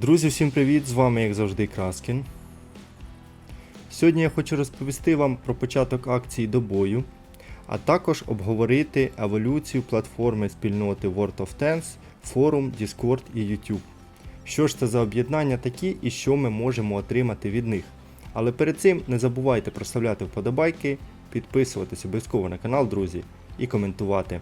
Друзі, всім привіт! З вами, як завжди, Краскін. Сьогодні я хочу розповісти вам про початок акції до бою, а також обговорити еволюцію платформи спільноти World of Tanks, форум, Discord і YouTube. Що ж це за об'єднання такі і що ми можемо отримати від них. Але перед цим не забувайте проставляти вподобайки, підписуватись обов'язково на канал, друзі, і коментувати.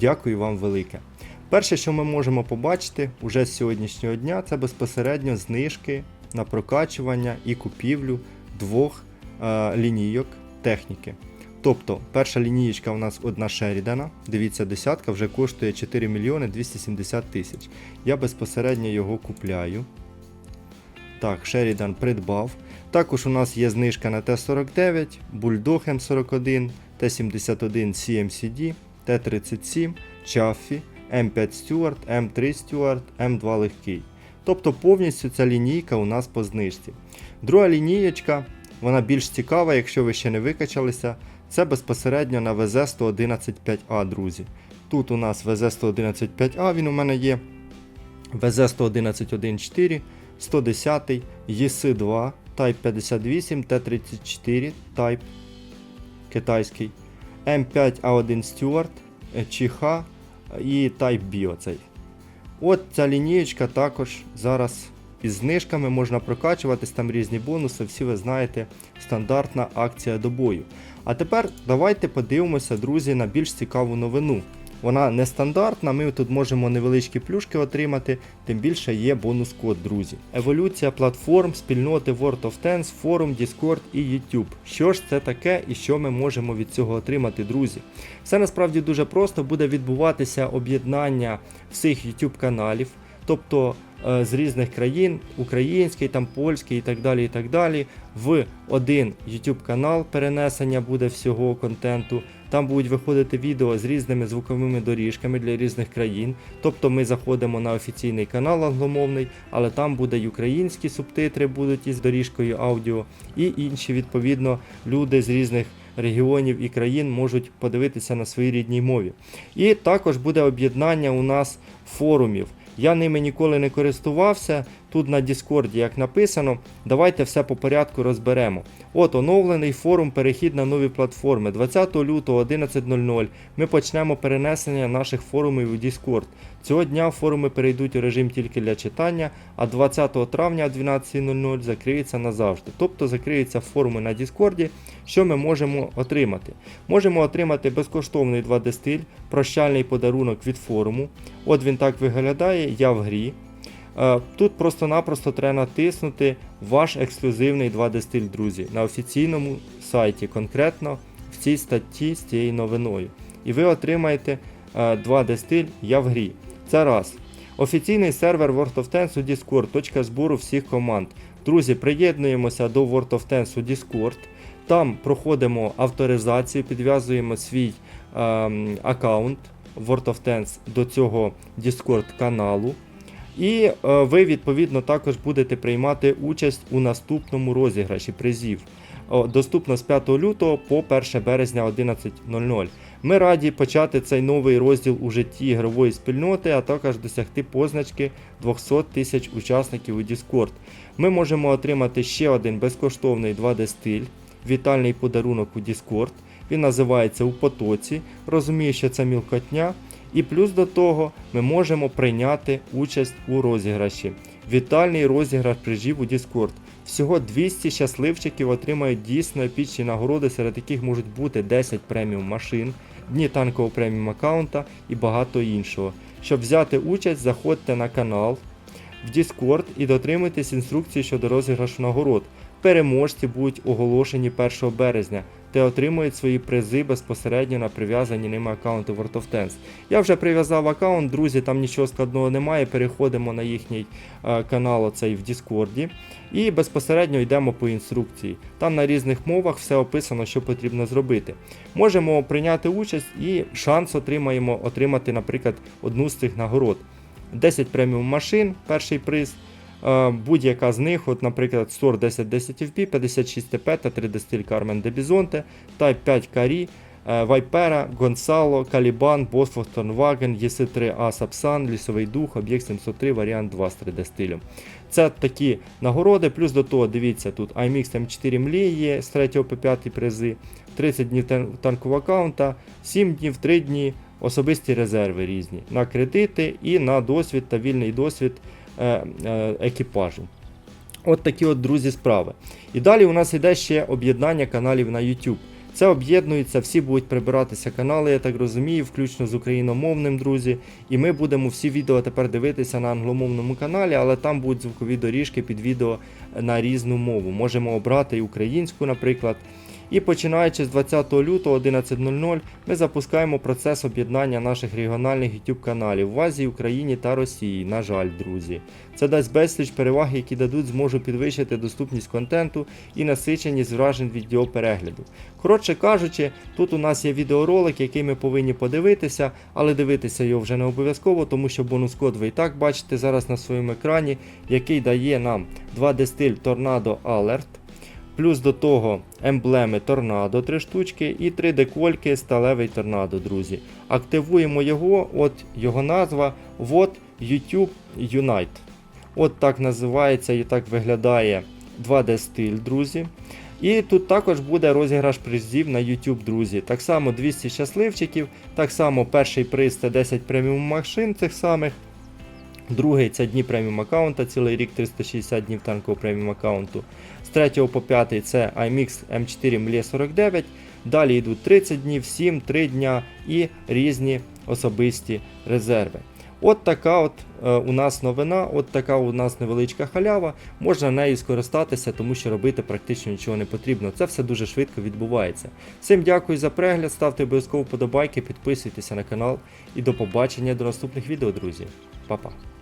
Дякую вам велике. Перше, що ми можемо побачити уже з сьогоднішнього дня, це безпосередньо знижки на прокачування і купівлю двох е, лінійок техніки. Тобто, перша лінієчка у нас одна Шерідана, дивіться, десятка вже коштує 4 мільйони 270 тисяч. Я безпосередньо його купляю. Так, Шерідан придбав. Також у нас є знижка на Т-49, Bulldog М41, Т-71 CMCD, Т-37, Chaffee, М5 Stewart, М3 Stewart, М2 легкий. Тобто повністю ця лінійка у нас по знижці. Друга лінієчка, вона більш цікава, якщо ви ще не викачалися. Це безпосередньо на ВЗ-111-5А, друзі. Тут у нас ВЗ-111-5А, він у мене є. ВЗ-111-1.4, 110, ЄС-2, Type 58, Т-34, Type китайський, М5А1 Stewart, ЧХ і Type B оцей. От ця лінієчка також зараз із знижками можна прокачуватись, там різні бонуси, всі ви знаєте, стандартна акція до бою. А тепер давайте подивимося, друзі, на більш цікаву новину. Вона нестандартна, ми тут можемо невеличкі плюшки отримати, тим більше є бонус-код, друзі. Еволюція платформ, спільноти World of Tanks, форум, Discord і YouTube. Що ж це таке і що ми можемо від цього отримати, друзі? Все насправді дуже просто буде відбуватися об'єднання всіх YouTube каналів, тобто е, з різних країн, український, там польський і так далі, і так далі, в один YouTube канал перенесення буде всього контенту. Там будуть виходити відео з різними звуковими доріжками для різних країн. Тобто ми заходимо на офіційний канал англомовний, але там буде й українські субтитри будуть із доріжкою аудіо, і інші, відповідно, люди з різних регіонів і країн можуть подивитися на своїй рідній мові. І також буде об'єднання у нас форумів. Я ними ніколи не користувався. Тут на Діскорді, як написано, давайте все по порядку розберемо. От оновлений форум перехід на нові платформи. 20 лютого 11.00 ми почнемо перенесення наших форумів у Discord. Цього дня форуми перейдуть у режим тільки для читання, а 20 травня о 12.00 закриються назавжди. Тобто закриються форуми на Діскорді. Що ми можемо отримати? Можемо отримати безкоштовний 2D-стиль, прощальний подарунок від форуму. От він так виглядає, я в грі. Е, Тут просто-напросто треба натиснути ваш ексклюзивний 2D-стиль, друзі, на офіційному сайті, конкретно в цій статті з цією новиною. І ви отримаєте е, 2D-стиль Я в грі. Це раз. Офіційний сервер World of Tanks у Discord, точка збору всіх команд. Друзі, приєднуємося до World of Tanks у Discord. Там проходимо авторизацію, підв'язуємо свій ем, аккаунт World of Tanks до цього Discord каналу. І е, ви відповідно також будете приймати участь у наступному розіграші призів. Доступно з 5 лютого по 1 березня 11.00. Ми раді почати цей новий розділ у житті ігрової спільноти, а також досягти позначки 200 тисяч учасників у Discord. Ми можемо отримати ще один безкоштовний 2D-стиль, вітальний подарунок у Discord. Він називається у потоці. Розумію, що це мілкотня. І плюс до того ми можемо прийняти участь у розіграші. Вітальний розіграш прижів у Discord. Всього 200 щасливчиків отримають дійсно епічні нагороди, серед яких можуть бути 10 преміум машин, дні танкового преміум аккаунта і багато іншого. Щоб взяти участь, заходьте на канал в Discord і дотримуйтесь інструкції щодо розіграшу нагород. Переможці будуть оголошені 1 березня та отримують свої призи безпосередньо на прив'язані ними аккаунти World of Tanks. Я вже прив'язав аккаунт, друзі, там нічого складного немає. Переходимо на їхній е, канал оцей в Діскорді і безпосередньо йдемо по інструкції. Там на різних мовах все описано, що потрібно зробити. Можемо прийняти участь і шанс отримаємо отримати, наприклад, одну з цих нагород. 10 преміум машин, перший приз. Е, Будь-яка з них, от, наприклад, SOR 1010 FP, 56 TP та 3D стиль Carmen de Bizonte, Type 5 Carry, е, Вайпера, Гонсало, Калібан, Босфор, Торнваген, ЄС3А Сапсан, Лісовий Дух, Об'єкт 703, варіант 2 з 3D стилем. Це такі нагороди, плюс до того, дивіться, тут IMX M4 Млі є з 3 по 5 призи, 30 днів танкового аккаунта, 7 днів, 3 дні, особисті резерви різні на кредити і на досвід та вільний досвід екіпажу. От такі от, друзі, справи. І далі у нас йде ще об'єднання каналів на YouTube. Це об'єднується, всі будуть прибиратися канали, я так розумію, включно з україномовним, друзі. І ми будемо всі відео тепер дивитися на англомовному каналі, але там будуть звукові доріжки під відео на різну мову. Можемо обрати і українську, наприклад. І починаючи з 20 лютого 11.00 ми запускаємо процес об'єднання наших регіональних YouTube каналів в Азії, Україні та Росії. На жаль, друзі. Це дасть безліч переваг, які дадуть змогу підвищити доступність контенту і насиченість вражень від його перегляду. Коротше кажучи, тут у нас є відеоролик, який ми повинні подивитися, але дивитися його вже не обов'язково, тому що бонус-код ви і так бачите зараз на своєму екрані, який дає нам 2D стиль Tornado Alert. Плюс до того емблеми торнадо 3 штучки і 3 декольки сталевий торнадо, друзі. Активуємо його, от його назва вот YouTube Unite. От так називається і так виглядає 2D стиль, друзі. І тут також буде розіграш призів на YouTube, друзі. Так само 200 щасливчиків, так само перший приз це 10 преміум машин цих самих. Другий це дні преміум аккаунта, цілий рік 360 днів танкового преміум аккаунту. З 3 по 5 це IMX M4 MLE 49. Далі йдуть 30 днів, 7, 3 дня і різні особисті резерви. От така от е, у нас новина, от така у нас невеличка халява. Можна нею скористатися, тому що робити практично нічого не потрібно. Це все дуже швидко відбувається. Всім дякую за перегляд, ставте обов'язково вподобайки, підписуйтеся на канал і до побачення до наступних відео, друзі. Па-па.